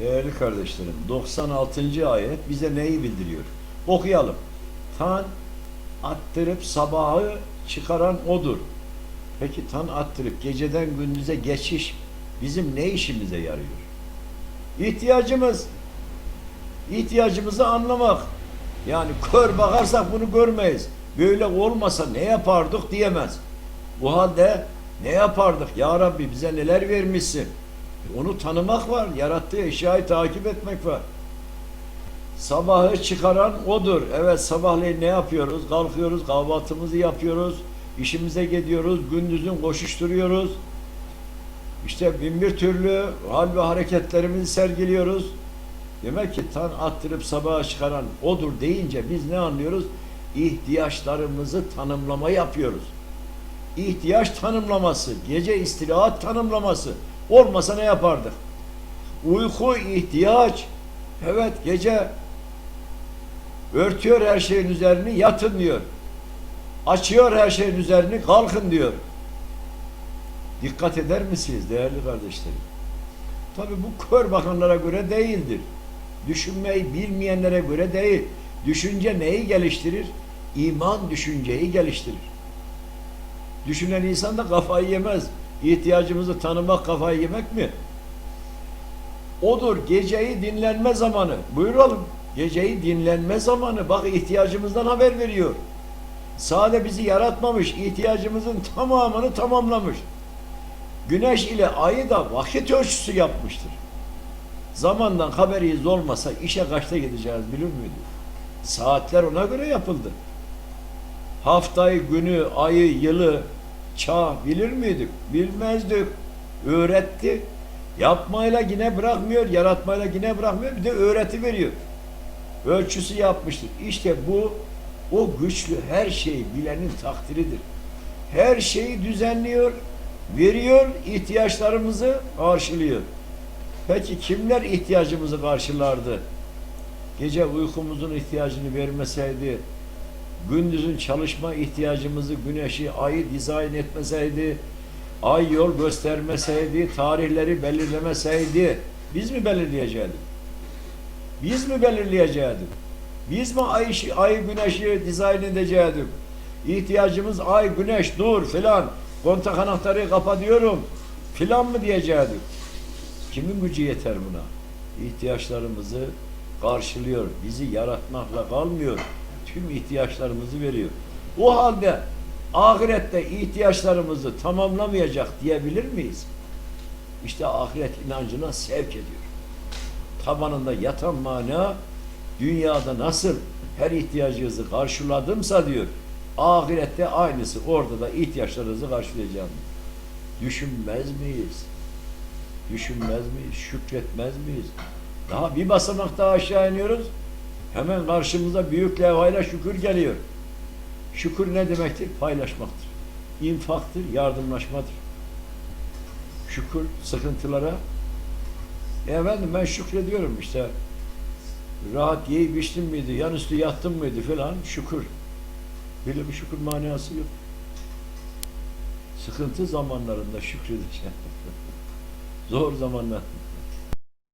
Değerli kardeşlerim, 96. ayet bize neyi bildiriyor? Okuyalım. Tan attırıp sabahı çıkaran odur. Peki tan attırıp geceden gündüze geçiş bizim ne işimize yarıyor? İhtiyacımız ihtiyacımızı anlamak. Yani kör bakarsak bunu görmeyiz. Böyle olmasa ne yapardık diyemez. Bu halde ne yapardık? Ya Rabbi bize neler vermişsin? Onu tanımak var. Yarattığı eşyayı takip etmek var. Sabahı çıkaran odur. Evet sabahleyin ne yapıyoruz? Kalkıyoruz, kahvaltımızı yapıyoruz. işimize gidiyoruz, gündüzün koşuşturuyoruz. İşte bin bir türlü hal ve hareketlerimizi sergiliyoruz. Demek ki tan attırıp sabaha çıkaran odur deyince biz ne anlıyoruz? İhtiyaçlarımızı tanımlama yapıyoruz. İhtiyaç tanımlaması, gece istirahat tanımlaması olmasa ne yapardık? Uyku ihtiyaç. Evet gece örtüyor her şeyin üzerini yatın diyor. Açıyor her şeyin üzerini kalkın diyor. Dikkat eder misiniz değerli kardeşlerim? Tabi bu kör bakanlara göre değildir. Düşünmeyi bilmeyenlere göre değil. Düşünce neyi geliştirir? İman düşünceyi geliştirir. Düşünen insan da kafayı yemez. İhtiyacımızı tanımak kafayı yemek mi? Odur geceyi dinlenme zamanı. Buyuralım. Geceyi dinlenme zamanı. Bak ihtiyacımızdan haber veriyor. Sade bizi yaratmamış, ihtiyacımızın tamamını tamamlamış. Güneş ile ayı da vakit ölçüsü yapmıştır. Zamandan haberiyiz olmasa işe kaçta gideceğiz bilir miydik? Saatler ona göre yapıldı. Haftayı, günü, ayı, yılı, çağ bilir miydik? Bilmezdik. Öğretti. Yapmayla yine bırakmıyor, yaratmayla yine bırakmıyor. Bir de öğreti veriyor. Ölçüsü yapmıştır. İşte bu o güçlü her şeyi bilenin takdiridir. Her şeyi düzenliyor, veriyor, ihtiyaçlarımızı karşılıyor. Peki kimler ihtiyacımızı karşılardı? Gece uykumuzun ihtiyacını vermeseydi, gündüzün çalışma ihtiyacımızı güneşi, ayı dizayn etmeseydi, ay yol göstermeseydi, tarihleri belirlemeseydi, biz mi belirleyecektik? Biz mi belirleyecektik? Biz mi ay, ay güneşi dizayn edecektik? İhtiyacımız ay, güneş, dur filan, kontak anahtarı kapatıyorum filan mı diyecektik? Kimin gücü yeter buna? İhtiyaçlarımızı karşılıyor. Bizi yaratmakla kalmıyor. Tüm ihtiyaçlarımızı veriyor. O halde ahirette ihtiyaçlarımızı tamamlamayacak diyebilir miyiz? İşte ahiret inancına sevk ediyor. Tabanında yatan mana dünyada nasıl her ihtiyacınızı karşıladımsa diyor ahirette aynısı orada da ihtiyaçlarınızı karşılayacağım. Düşünmez miyiz? Düşünmez miyiz? Şükretmez miyiz? Daha bir basamak daha aşağı iniyoruz. Hemen karşımıza büyük levhayla şükür geliyor. Şükür ne demektir? Paylaşmaktır. İnfaktır, yardımlaşmadır. Şükür sıkıntılara. E efendim ben şükrediyorum işte. Rahat yiyip içtim miydi, yan üstü yattım mıydı falan şükür. Böyle bir şükür manası yok. Sıkıntı zamanlarında şükredeceğim. Zor zamanlar.